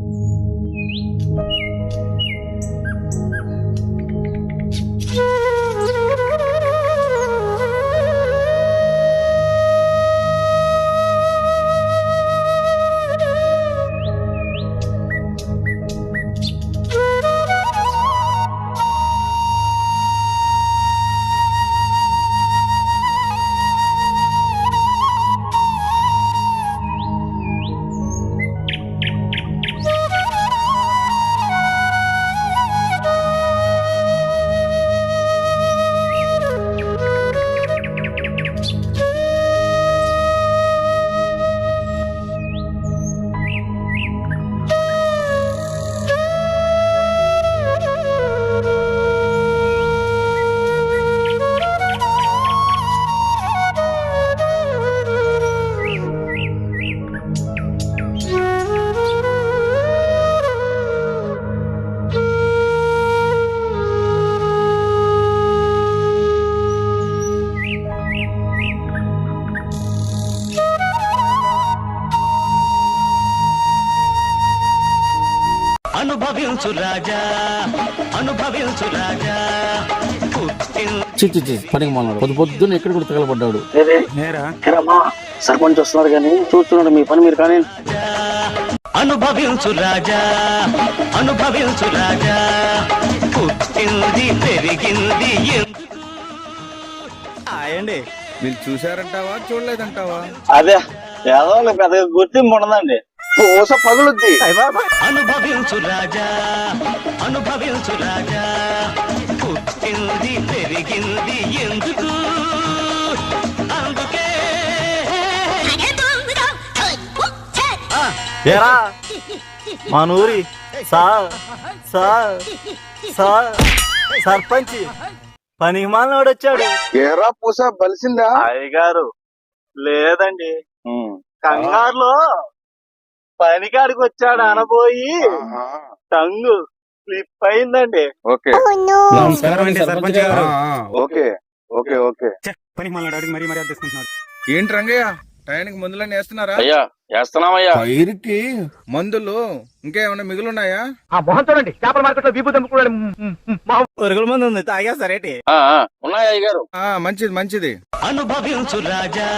Thank you. అనుభవించు రాజా అనుభవించు రాజా పనికి పొద్దు పొద్దున్న ఎక్కడ కూడా తగలబడ్డాడు. సర్పంచ్ వస్తున్నారు కానీ చూస్తున్నాడు మీ పని మీరు కానీ. అనుభవించు రాజా అనుభవించు రాజా పుట్టింది పెరిగింది ఎందుకు ఏండి? మీరు చూసారంటావా చూడలేదంటావా? అదే ఏదో పెద్దగా గుర్తింపు ఉండదండి. పూస పగులుద్ది. అనుభవించు రాజా అనుభవించు రాజా. పుట్టింది పెరిగింది ఎందుకు? అందుకే. ఏరా మా నూరి సా సా సా సర్పంచ్ పనికి మాలినోడు వచ్చాడు. ఏరా పూస బలిసిందా? అయ్యగారు లేదండి. కంగారులో పనికాడికి వచ్చాడు అనబోయి. టంగు స్లిప్ అయిందండి ఓకే. నమస్కారం అండి సర్పంచ్ గారు. ఓకే. Okay okay. పనికి మాలినోడు అడిగి మరీ తీసుకుంటున్నాడు ఏంటి రంగయ్య? టైంకి మందులన్నీ వేస్తున్నారా? అయ్యా వేస్తున్నామయ్యా. పైరుకి మందులు ఇంకేమైనా మిగులున్నాయా? ఒరుగుల మంది ఉంది తాగేస్తారేటి ఉన్నాయా అయ్యగారు? ఆ మంచిది మంచిది. అనుభవించు రాజా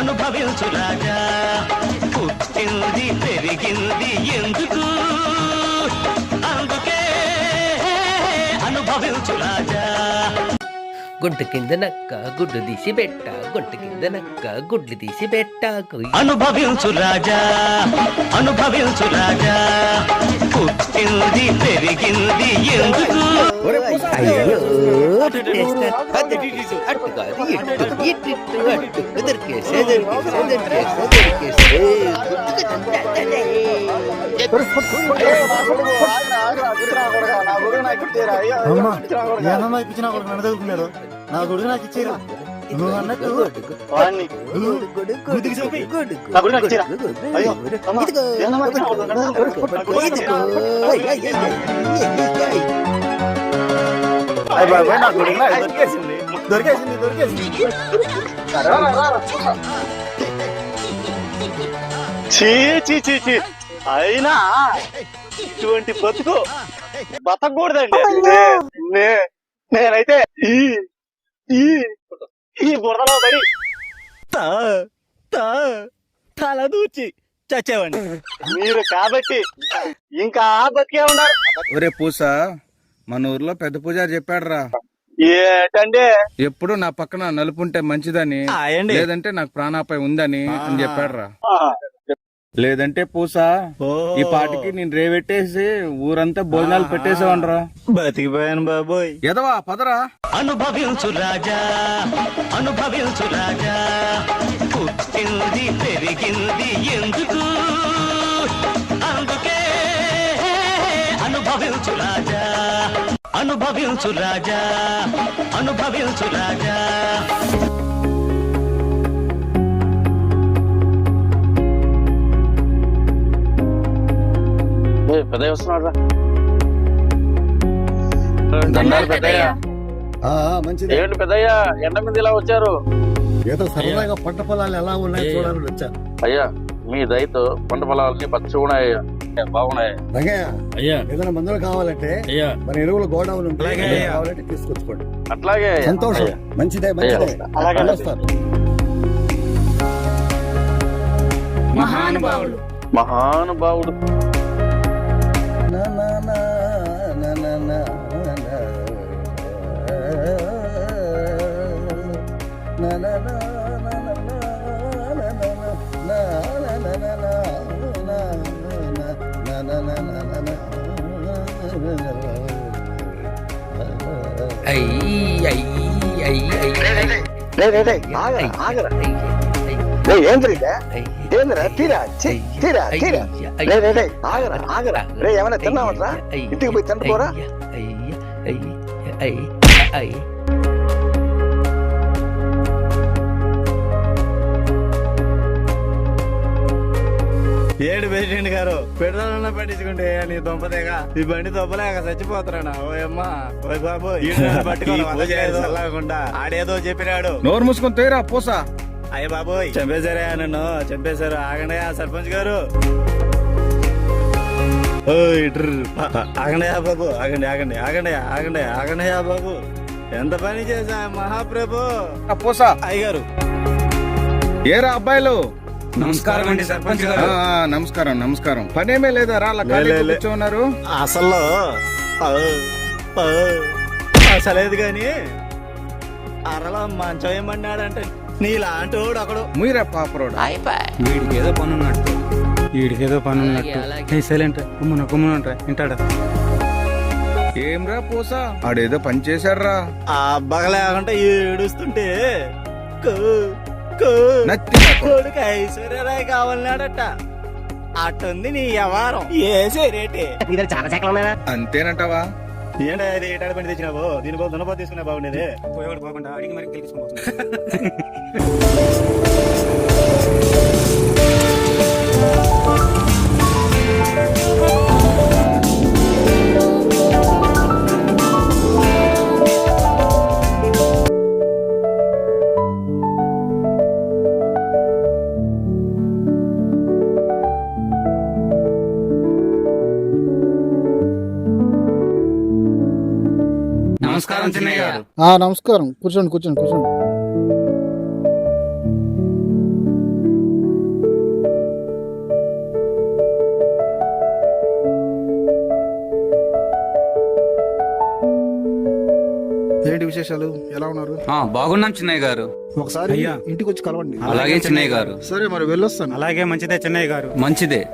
అనుభవించు రాజా. పుట్టింది పెరిగింది ఎందుకు గుంట కింద నక్క గుడ్డు తీసి పెట్ట గుంట కింద నక్క గుడ్లు తీసి పెట్ట అనుభవించు రాజా అనుభవించు రాజా. పుట్టింది పెరిగింది ఎందుకు? అయ్యో. అమ్మా ఏమన్నా ఇప్పించిన నన్ను తగులుకున్నాడు నా కొడుకు నాకు ఇచ్చేరా నువ్వు అన్నట్టు. నా నాకు ఇచ్చేరా? అయ్యో, అమ్మా. బాబాయ్ నా నాకు దొరికేసింది దొరికేసింది దొరికేసింది చీ చీ చీ చీ అయినా ఇటువంటి బతుకు బతకూడదండి నేనైతే ఈ ఈ ఈ బురదలో పడి తా తా తల దూచి చచ్చేవాడిని. మీరు కాబట్టి ఇంకా బతికే ఉన్నారు. ఒరే పూస మన ఊర్లో పెద్ద పూజారి చెప్పాడురా. ఏటంటే ఎప్పుడు నా పక్కన నలుపుంటే మంచిదని ఆయండి లేదంటే నాకు ప్రాణాపాయం ఉందని అని చెప్పాడురా. ఆ, లేదంటే పూస? ఓ, ఈ పాటికి నేను రేవెట్టేసి ఊరంతా భోజనాలు పెట్టేసేవాడ్రా. బతికిపోయాను బాబోయ్. ఎదవా పదరా. అనుభవించు రాజా అనుభవించు రాజా. పుట్టింది పెరిగింది ఎందుకు? అందుకే అనుభవించు రాజా అనుభవించు రాజా అనుభవించు రాజా. పెద్దయ్య వస్తున్నాడు రా. దండాలు పెద్దయ్య. మంచిది. ఏంటి పెద్దయ్య ఎండ మీద ఇలా వచ్చారు? ఏదో సరదాగా పంట పొలాలు ఎలా ఉన్నాయి చూడాలని వచ్చాను. అయ్యా మీ దయతో పంట పొలాలన్నీ పచ్చగా ఉన్నాయ్యా బాగున్నాయి. రంగయ్య అయ్యా. ఏదైనా మందులు కావాలంటే అయ్యా. మన ఎరువుల గోడౌన్ ఉంటే అలాగే ఏదైనా అయ్యా. కావాలంటే తీసుకొచ్చుకోండి. అట్లాగే. సంతోషం. మంచిదే మంచిదే. అలాగే. వెళ్ళొస్తాను. మహానుభావుడు మహానుభావుడు. ஐ ஐ ஐ ஐ ஆகல ஆகல తీరా తీరా ఆగరా ఆగరా ఇంటికి పోయి ఏడు పేషెంట్ గారు పెట్రోల్ పట్టించుకుంటే నీ దొంపదేగా. ఈ బండి దొంపలేక చచ్చిపోతున్నానా ఓ అమ్మా ఓ బాబు పట్టుకోకుండా ఆడేదో చెప్పినాడు. నోరు మూసుకొని తీరా పోసా. అయ్య బాబోయ్. చంపేశారా నన్ను. చంపేశారు. ఆగండి సర్పంచ్ గారు. ఆగండియా బాబు. ఆగండి ఆగండి ఆగండి ఆగండి ఆగండియా బాబు. ఎంత పని చేశా మహాప్రభు? పోసా అయ్యగారు. ఏరా అబ్బాయిలు? నమస్కారం అండి సర్పంచ్ ఆ, నమస్కారం నమస్కారం. పనేమే లేదా? రా. కూర్చోన్నారు అసలు ఆ, ఆ, అసలేదు గాని అరలో మంచం ఏమన్నాడంటే నీలాంటి వాడు ఒకడు ముయిరా పాపరోడు వీడికి ఏదో పని ఉన్నట్టు వీడికి ఏదో పని ఉన్నట్టు. సైలెంట్. కుమ్మున కుమ్మున వింటాడా? ఏమ్రా పోసా? ఆడేదో పని చేశాడ్రా. ఆ ఏడుస్తుంటే కూ, నత్తి నాకు. కొడుకు ఐశ్వర్యరాయ్ కావాలన్నాడట. అటుంది నీ వ్యవహారం. ఏ రేటే అంతేనంటావా? ఏంటో అది ఏటాడు పని తెచ్చినావు? దీని బదులు దున్నపో తీసుకునే బాగుండేది. పోయేవాడు పోకుండా అడిగి మరి గెలిపించుకోవచ్చు నమస్కారం చిన్నయ్య గారు. ఆ నమస్కారం. కూర్చోండి కూర్చోండి కూర్చోండి. ఏంటి విశేషాలు? ఎలా ఉన్నారు? ఆ, బాగున్నాం చిన్నయ్య గారు. ఒకసారి అయ్యా. ఇంటికి వచ్చి కలవండి. అలాగే చిన్నయ్య గారు. సరే మరి వెళ్ళొస్తాను. అలాగే మంచిదే చిన్నయ్య గారు. మంచిదే.